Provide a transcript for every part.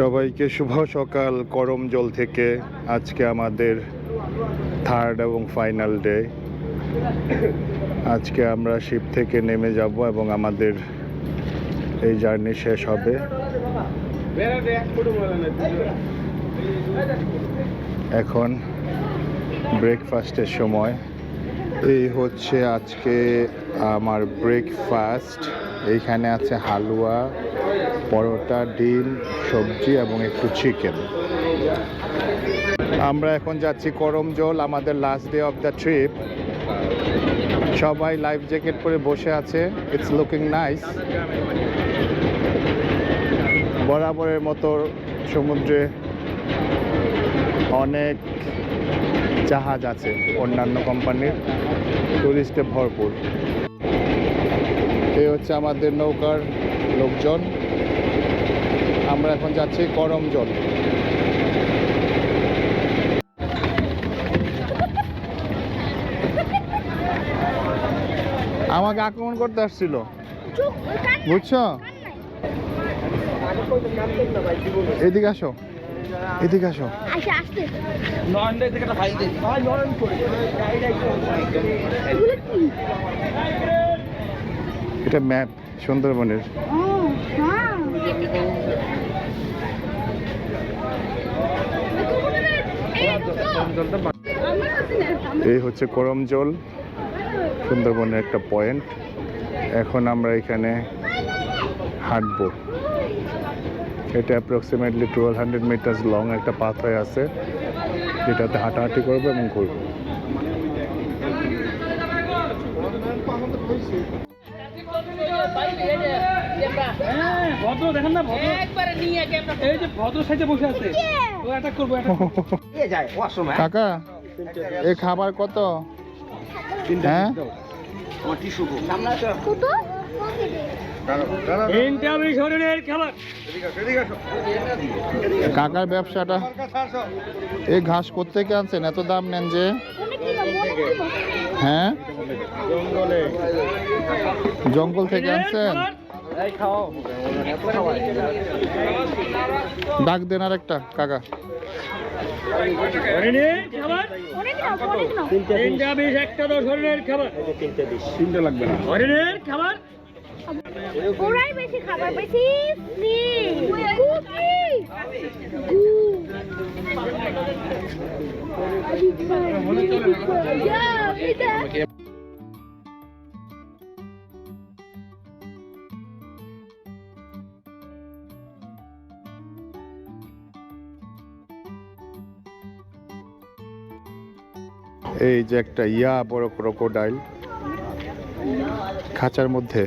সবাইকে শুভ সকাল করম জল থেকে। আজকে আমাদের থার্ড এবং ফাইনাল ডে আজকে আমরা শিপ থেকে নেমে যাব এবং আমাদের এই জার্নি শেষ হবে। এখন ব্রেকফাস্টের সময়। এই হচ্ছে আজকে আমার ব্রেকফাস্ট এইখানে আছে হালুয়া। পরোটা, ডিম, সবজি এবং একটু চিকেন আমরা এখন যাচ্ছি করম জল, আমাদের last day of the trip সবাই লাইফ জ্যাকেট পরে বসে আছে ইটস লুকিং নাইস বরাবরের মতো সমুদ্রে অনেক জাহাজ আছে, অন্যান্য কোম্পানির টুরিস্টে ভরপুর। এই হচ্ছে আমাদের নৌকার লোকজন। আমরা এখন যাচ্ছি করম জল। আমাকে আক্রমণ করতে আসছিল। বুঝছ? এদিকে আসো। এদিকে আসো। আচ্ছা আসতে। নয়নডে থেকে একটা ফাইল দিন ভাই নয়ন করে এগুলো কি এটা ম্যাপ সুন্দরবনের ও হ্যাঁ এই হচ্ছে করম জল। সুন্দরবনের একটা পয়েন্ট। এখন আমরা এখানে হাঁটবো। এটা approximately twelve hundred metres long একটা পাথওয়ে আছে যেটাতে হাঁটাহাঁটি করব এবং ঘুরবো। হ্যাঁ ভদ্র দেখেন না ভদ্র। এই যে ভদ্র সাইডে বসে আছে। ও অ্যাটাক করব এ যায়? ওয়াশরুমে কাকা এই খাবার কত? হ্যাঁ? আমার টিস্যু সামনে আসো। কত? কাকার ব্যবসাটা। এই ঘাস কোথেকে আনছেন? এত দাম নেন যে। হ্যাঁ? জঙ্গল। থেকে আনছেন? ডাক দেন আর একটা কাকা হরিণের খাবার। অনেক নাও অনেক এই যে একটা ইয়া বড় ক্রোকোডাইল খাঁচার মধ্যে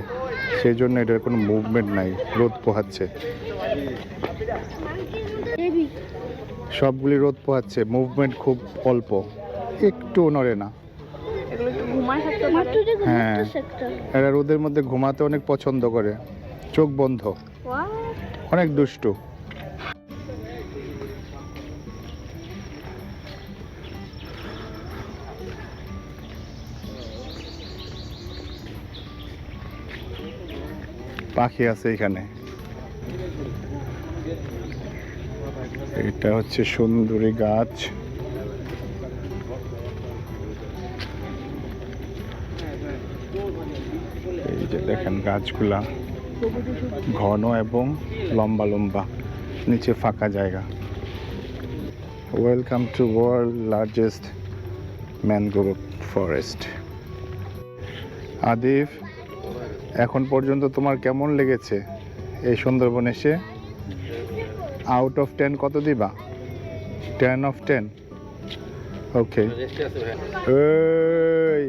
সেই জন্য এটার কোনো মুভমেন্ট নাই রোদ পোহাচ্ছে। সবগুলি রোদ পোহাচ্ছে মুভমেন্ট খুব অল্প একটু নড়ে না। হ্যাঁ। এরা রোদের মধ্যে ঘুমাতে অনেক পছন্দ করে চোখ বন্ধ অনেক দুষ্টু। পাখি আছে এখানে। এটা হচ্ছে সুন্দরী গাছ। এই যে দেখেন গাছগুলা ঘন এবং লম্বা লম্বা, নিচে ফাঁকা জায়গা। Welcome to world largest mangrove forest Adif এখন পর্যন্ত তোমার কেমন লেগেছে এই সুন্দরবন এসে? আউট অফ টেন কত দিবা? টেন অফ টেন ওকে এই!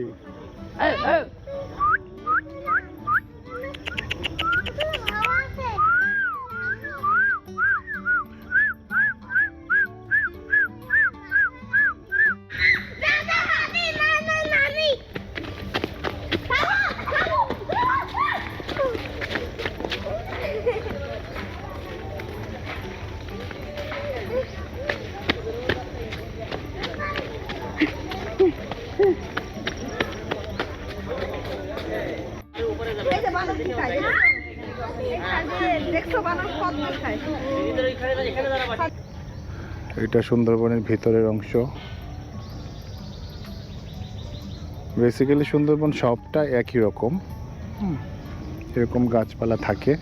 এটা সুন্দরবনের ভিতরের অংশ। বেসিক্যালি সুন্দরবন সবটা একই রকম। হুম, এরকম গাছপালা থাকে।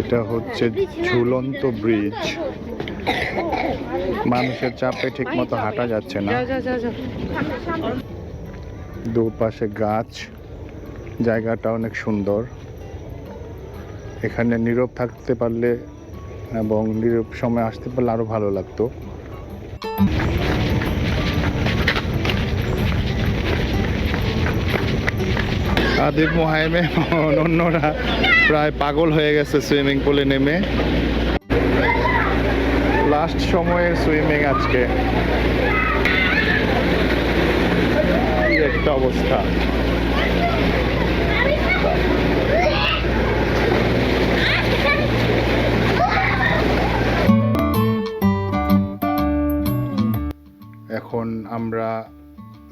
এটা হচ্ছে ঝুলন্ত ব্রিজ। মানুষের চাপে ঠিক মতো হাঁটা যাচ্ছে না। দুপাশে গাছ। জায়গাটা অনেক সুন্দর। এখানে নীরব থাকতে পারলে এবং নীরব সময় আসতে পারলে আরও ভালো লাগতো। আদিব মোহাইমে, অন্যরা প্রায় পাগল হয়ে গেছে সুইমিং পুলে নেমে। লাস্ট সময়ে সুইমিং আজকে। একটা অবস্থা। এখন আমরা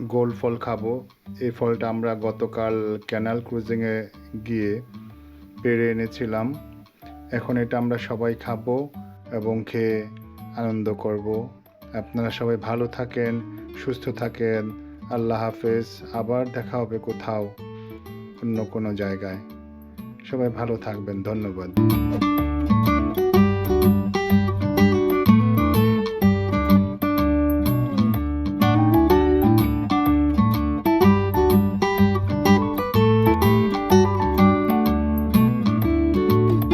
গোল ফল খাব। এই ফলটা আমরা গতকাল ক্যানাল ক্রুজিংয়ে গিয়ে পেরে এনেছিলাম। এখন এটা আমরা সবাই খাব এবং খেয়ে আনন্দ করব। আপনারা সবাই ভালো থাকেন, সুস্থ থাকেন। আল্লাহ হাফেজ। আবার দেখা হবে কোথাও অন্য কোনো জায়গায়। সবাই ভালো থাকবেন। ধন্যবাদ।